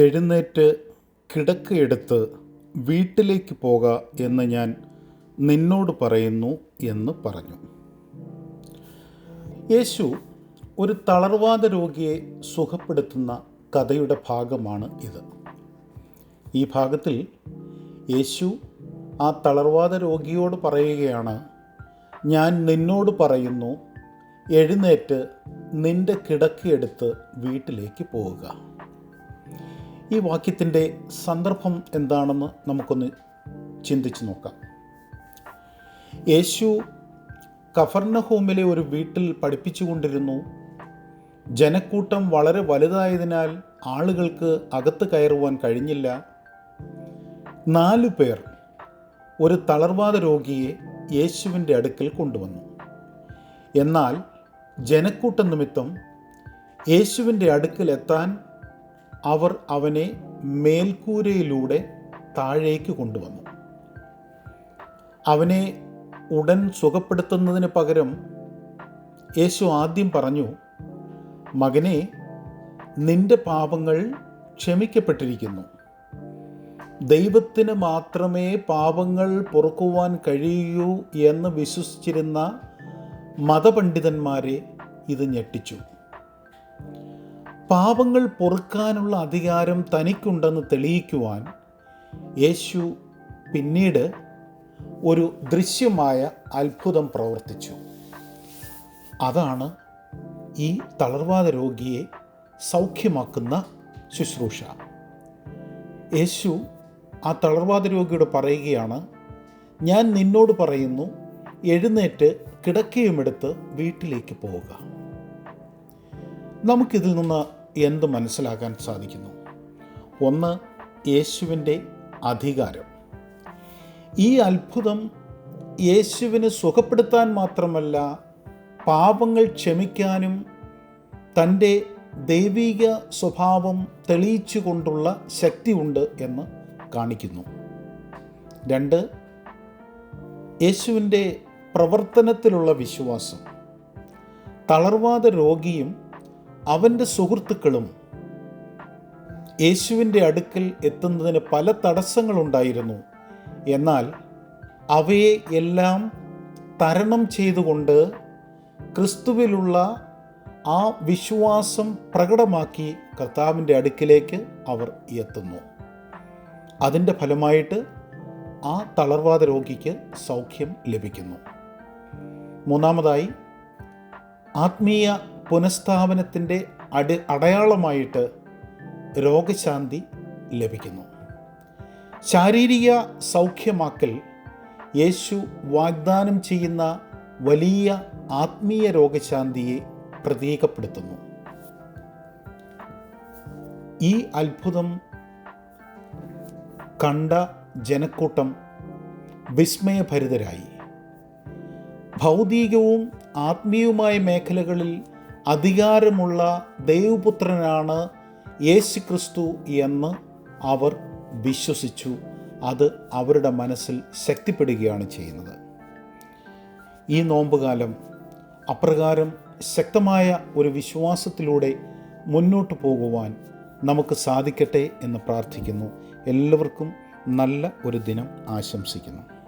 എഴുന്നേറ്റ് കിടക്കയെടുത്ത് വീട്ടിലേക്ക് പോക എന്ന് ഞാൻ നിന്നോട് പറയുന്നു എന്ന് പറഞ്ഞു. യേശു ഒരു തളർവാദ രോഗിയെ സുഖപ്പെടുത്തുന്ന കഥയുടെ ഭാഗമാണ് ഇത്. ഈ ഭാഗത്തിൽ യേശു ആ തളർവാദ രോഗിയോട് പറയുകയാണ് ഞാൻ നിന്നോട് പറയുന്നു എഴുന്നേറ്റ് നിന്റെ കിടക്കയെടുത്ത് വീട്ടിലേക്ക് പോവുക. ഈ വാക്യത്തിന്റെ സന്ദർഭം എന്താണെന്ന് നമുക്കൊന്ന് ചിന്തിച്ചു നോക്കാം. യേശു കഫർണഹോമിലെ ഒരു വീട്ടിൽ പഠിപ്പിച്ചുകൊണ്ടിരുന്നു ജനക്കൂട്ടം വളരെ വലുതായതിനാൽ ആളുകൾക്ക് അകത്ത് കയറുവാൻ കഴിഞ്ഞില്ല. നാലു പേർ ഒരു തളർവാദ രോഗിയെ യേശുവിന്റെ അടുക്കൽ കൊണ്ടുവന്നു. എന്നാൽ ജനക്കൂട്ട നിമിത്തം യേശുവിന്റെ അടുക്കൽ എത്താൻ അവർ അവനെ മേൽക്കൂരയിലൂടെ താഴേക്ക് കൊണ്ടുവന്നു. അവനെ ഉടൻ സുഖപ്പെടുത്തുന്നതിന് പകരം യേശു ആദ്യം പറഞ്ഞു മകനെ നിന്റെ പാപങ്ങൾ ക്ഷമിക്കപ്പെട്ടിരിക്കുന്നു. ദൈവത്തിന് മാത്രമേ പാപങ്ങൾ പൊറുക്കുവാൻ കഴിയൂ എന്ന് വിശ്വസിച്ചിരുന്ന മതപണ്ഡിതന്മാരെ ഇത് ഞെട്ടിച്ചു. പാപങ്ങൾ പൊറുക്കാനുള്ള അധികാരം തനിക്കുണ്ടെന്ന് തെളിയിക്കുവാൻ യേശു പിന്നീട് ഒരു ദൃശ്യമായ അത്ഭുതം പ്രവർത്തിച്ചു. അതാണ് ഈ തളർവാദ രോഗിയെ സൗഖ്യമാക്കുന്ന ശുശ്രൂഷ. യേശു ആ തളർവാദ രോഗിയോട് പറയുകയാണ് ഞാൻ നിന്നോട് പറയുന്നു എഴുന്നേറ്റ് കിടക്കയുമെടുത്ത് വീട്ടിലേക്ക് പോവുക. നമുക്കിതിൽ നിന്ന് എന്ത് മനസ്സിലാക്കാൻ സാധിക്കുന്നു? ഒന്ന് യേശുവിന്റെ അധികാരം. ഈ അത്ഭുതം യേശുവിന് സുഖപ്പെടുത്താൻ മാത്രമല്ല പാപങ്ങൾ ക്ഷമിക്കാനും തന്റെ ദൈവിക സ്വഭാവം തെളിയിച്ചു കൊണ്ടുള്ള ശക്തിയുണ്ട് എന്ന് കാണിക്കുന്നു. രണ്ട് യേശുവിന്റെ പ്രവർത്തനത്തിലുള്ള വിശ്വാസം. തളർവാദ രോഗിയും അവന്റെ സുഹൃത്തുക്കളും യേശുവിന്റെ അടുക്കൽ എത്തുന്നതിന് പല തടസ്സങ്ങളുണ്ടായിരുന്നു. എന്നാൽ അവയെ എല്ലാം തരണം ചെയ്തുകൊണ്ട് ക്രിസ്തുവിലുള്ള ആ വിശ്വാസം പ്രകടമാക്കി കർത്താവിന്റെ അടുക്കിലേക്ക് അവർ എത്തുന്നു. അതിന്റെ ഫലമായിട്ട് ആ തളർവാദ രോഗിക്ക് സൗഖ്യം ലഭിക്കുന്നു. മൂന്നാമതായി ആത്മീയ പുനഃസ്ഥാപനത്തിന്റെ അടി അടയാളമായിട്ട് രോഗശാന്തി ലഭിക്കുന്നു. ശാരീരിക സൗഖ്യമാക്കൽ യേശു വാഗ്ദാനം ചെയ്യുന്ന വലിയ ആത്മീയ രോഗശാന്തിയെ പ്രതീകപ്പെടുത്തുന്നു. ഈ അത്ഭുതം കണ്ട ജനക്കൂട്ടം വിസ്മയഭരിതരായി. ഭൗതികവും ആത്മീയവുമായ മേഖലകളിൽ അധികാരമുള്ള ദൈവപുത്രനാണ് യേശുക്രിസ്തു എന്ന് അവർ വിശ്വസിച്ചു. അത് അവരുടെ മനസ്സിൽ ശക്തിപ്പെടുകയാണ് ചെയ്യുന്നത്. ഈ നോമ്പുകാലം അപ്രകാരം ശക്തമായ ഒരു വിശ്വാസത്തിലൂടെ മുന്നോട്ട് പോകുവാൻ നമുക്ക് സാധിക്കട്ടെ എന്ന് പ്രാർത്ഥിക്കുന്നു. എല്ലാവർക്കും നല്ല ഒരു ദിനം ആശംസിക്കുന്നു.